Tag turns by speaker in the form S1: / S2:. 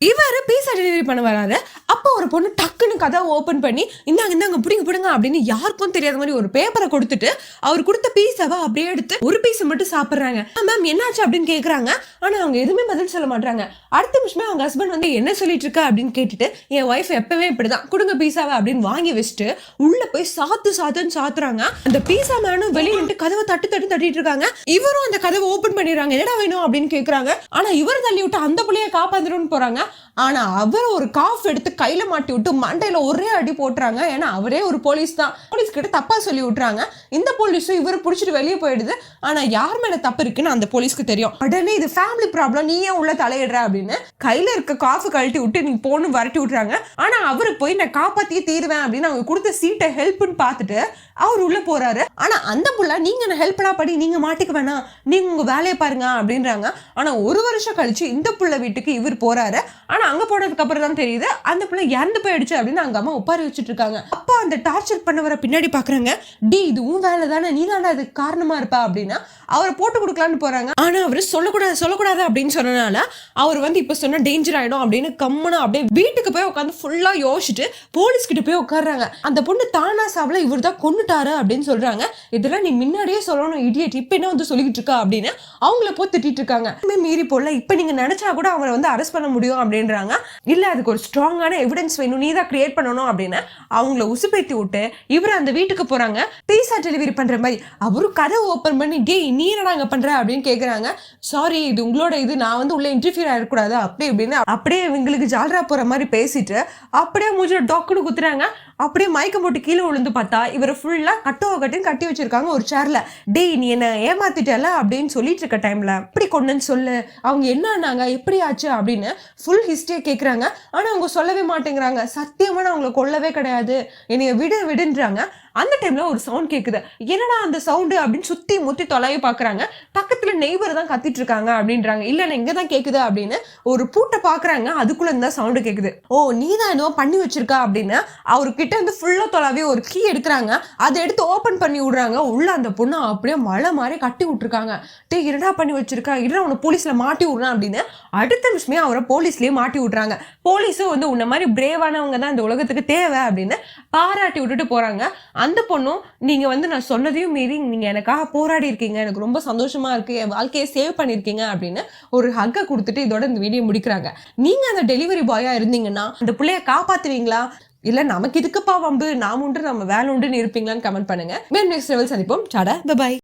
S1: இவர் பீஸா டெலிவரி பண்ண வராத அப்போ ஒரு பொண்ணு டக்குன்னு கதவை ஓப்பன் பண்ணி இந்தாங்க இந்தாங்க பிடிங்க பிடுங்க அப்படின்னு யாருக்கும் தெரியாத மாதிரி ஒரு பேப்பரை கொடுத்துட்டு அவர் கொடுத்த பீஸாவை அப்படியே எடுத்து ஒரு பீஸ் மட்டும் சாப்பிட்றாங்க. மேம் என்னாச்சு அப்படின்னு கேட்குறாங்க ஆனால் அவங்க எதுவுமே பதில் சொல்ல மாட்டாங்க அடுத்த நிமிஷமே அவங்க ஹஸ்பண்ட் வந்து என்ன சொல்லிட்டு இருக்கா? அப்படின்னு கேட்டுட்டு என் ஒய்ஃப் எப்பவுமே இப்படிதான். கொடுங்க பீஸாவை அப்படின்னு வாங்கி வச்சுட்டு உள்ள போய் சாத்து சாத்துன்னு சாத்துறாங்க. அந்த பீஸா மேனும் வெளியே நின்று கதவை தட்டு தட்டு தட்டிட்டு இருக்காங்க. இவரும் அந்த கதவை ஓப்பன் பண்ணிடுறாங்க. என்னடா வேணும்? அப்படின்னு கேட்குறாங்க ஆனால் இவர் தள்ளி விட்டு அந்த பிள்ளைய காப்பாந்துடும் போறாங்க. ஆனால் அவர் ஒரு காஃப் எடுத்து கையில் மாட்டி விட்டு மண்டையில் ஒரே அடி போட்டுறாங்க. ஏன்னா அவரே ஒரு போலீஸ் தான். போலீஸ் கிட்ட தப்பாக சொல்லி விட்றாங்க இந்த போலீஸும் இவர் பிடிச்சிட்டு வெளியே போயிடுது. ஆனால் யார் மேலே தப்பு இருக்குன்னு அந்த போலீஸ்க்கு தெரியும். உடனே இது ஃபேமிலி ப்ராப்ளம் நீ ஏன் உள்ள தலையிடுற அப்படின்னு கையில் இருக்க காஃபு கழட்டி விட்டு நீ போன்னு வரட்டி விட்றாங்க ஆனால் அவர் போய் நான் காப்பாற்றியே தீருவேன் அப்படின்னு அவங்க கொடுத்த சீட்டை ஹெல்ப்னு பார்த்துட்டு அவர் உள்ளே போகிறாரு ஆனால் அந்த புள்ள நீங்கள் என்ன ஹெல்ப்னா படி நீங்கள் மாட்டிக்க வேணாம். நீங்கள் உங்கள் வேலையை பாருங்க அப்படின்றாங்க. ஆனால் ஒரு வருஷம் கழிச்சு இந்த புள்ள வீட்டுக்கு இவர் போகிறாரு ஆனால் ஆனால் அங்க போனதுக்கு அப்புறம் தான் தெரியுது. அந்த பிள்ளை இறந்து போயிடுச்சு அப்படின்னு அங்க அம்மா உட்கார வச்சுட்டு இருக்காங்க. அப்போ அந்த டார்ச்சர் பண்ண வர பின்னாடி பார்க்குறாங்க டி இது உன் வேலை தானே நீ தானே அதுக்கு காரணமா இருப்பா? அப்படின்னா அவரை போட்டு கொடுக்கலான்னு போறாங்க. ஆனால் அவரு சொல்லக்கூடாது சொல்லக்கூடாது அப்படின்னு சொன்னனால அவர் வந்து இப்போ சொன்னால் டேஞ்சர் ஆயிடும் அப்படின்னு கம்முனா அப்படியே வீட்டுக்கு போய் உட்காந்து ஃபுல்லாக யோசிச்சுட்டு போலீஸ் கிட்ட போய் உட்கார்றாங்க. அந்த பொண்ணு தானா சாவில் இவர் தான் கொண்டுட்டாரு அப்படின்னு சொல்றாங்க. இதெல்லாம் நீ முன்னாடியே சொல்லணும் இடியட் இப்போ என்ன வந்து சொல்லிக்கிட்டு இருக்கா? அப்படின்னு அவங்கள போய் திட்டிட்டு இருக்காங்க. மீறி போடல. இப்போ நீங்கள் நினச்சா கூட அவரை வந்து அரெஸ்ட் பண்ண முடியும் அப்படின்றாங்க இல்லை அதுக்கு ஒரு ஸ்ட்ராங்கான எவிடன்ஸ் வேணும். நீ தான் கிரியேட் பண்ணணும் அப்படின்னு அவங்கள உசுப்பேத்தி விட்டு இவர் அந்த வீட்டுக்கு போகிறாங்க பீஸா டெலிவரி பண்ணுற மாதிரி. அவரும் கதை ஓப்பன் பண்ணி டேய் நீ என்னடா அங்க பண்ற? அப்படின்னு கேட்குறாங்க சாரி இது உங்களோட இது. நான் வந்து உள்ளே இன்டர்ஃபியர் ஆகிடக்கூடாது அப்படி இப்படின்னு அப்படியே இவங்களுக்கு ஜாலரா போகிற மாதிரி பேசிட்டு அப்படியே மூஞ்சில டாக்குன்னு குத்துறாங்க. அப்படியே மயக்கம் போட்டு கீழே விழுந்து பார்த்தா இவர் ஃபுல்லாக கட்டோ கட்டின்னு கட்டி வச்சிருக்காங்க ஒரு சேரில் டேய் நீ என்ன ஏமாத்திட்டல? அப்படின்னு சொல்லிட்டு இருக்க டைமில் எப்படி கொண்டுன்னு சொல்லு. அவங்க என்ன ஆனாங்க? எப்படி ஆச்சு? அப்படின்னு ஃபுல் பேசிட்டே கேட்குறாங்க ஆனா அவங்க சொல்லவே மாட்டேங்கிறாங்க. சத்தியமான நான் அவங்கள கொல்லவே கிடையாது. என்னைய விடு விடுன்றாங்க. அந்த டைமில் ஒரு சவுண்ட் கேட்குது என்னடா அந்த சவுண்டு அப்படின்னு சுற்றி முத்தி தொலைவி பார்க்குறாங்க பக்கத்தில் நெய்பர் தான் கத்திட்டு இருக்காங்க அப்படின்றாங்க. இல்ல இங்கே தான் கேட்குது அப்படின்னு ஒரு பூட்டை பார்க்குறாங்க அதுக்குள்ளே இருந்தால் சவுண்டு கேட்குது ஓ நீ தான் ஏதோ பண்ணி வச்சிருக்கா அப்படின்னு அவர்கிட்ட இருந்து ஃபுல்லாக தொலைவி ஒரு கீ எடுக்கிறாங்க. அதை எடுத்து ஓப்பன் பண்ணி விடுறாங்க. உள்ள அந்த பொண்ணு அப்படியே மழை மாதிரி கட்டி விட்டுருக்காங்க. டே இரடா பண்ணி வச்சிருக்கா? இரடா உன்னை போலீஸில் மாட்டி விடுறான் அப்படின்னு அடுத்த நிமிஷமே அவரை போலீஸ்லேயே மாட்டி விட்றாங்க போலீஸும் வந்து உன்ன மாதிரி பிரேவானவங்க தான் இந்த உலகத்துக்கு தேவை அப்படின்னு பாராட்டி விட்டுட்டு போகிறாங்க அந்த பொண்ணும் நீங்கள் வந்து நான் சொன்னதையும் மீறி நீங்கள் எனக்காக போராடி இருக்கீங்க எனக்கு ரொம்ப சந்தோஷமா இருக்கு என் வாழ்க்கையை சேவ் பண்ணியிருக்கீங்க அப்படின்னு ஒரு ஹக்கை கொடுத்துட்டு இதோட இந்த வீடியோ முடிக்கிறாங்க. நீங்கள் அந்த டெலிவரி பாயா இருந்தீங்கன்னா அந்த பிள்ளைய காப்பாற்றுவீங்களா இல்லை நமக்கு இதுக்குப்பா வம்பு நாம் உண்டு நம்ம வேலை உண்டுன்னு இருப்பீங்களான்னு கமெண்ட் பண்ணுங்க. மேம் நெக்ஸ்ட் லெவல் சந்திப்போம். Tata bye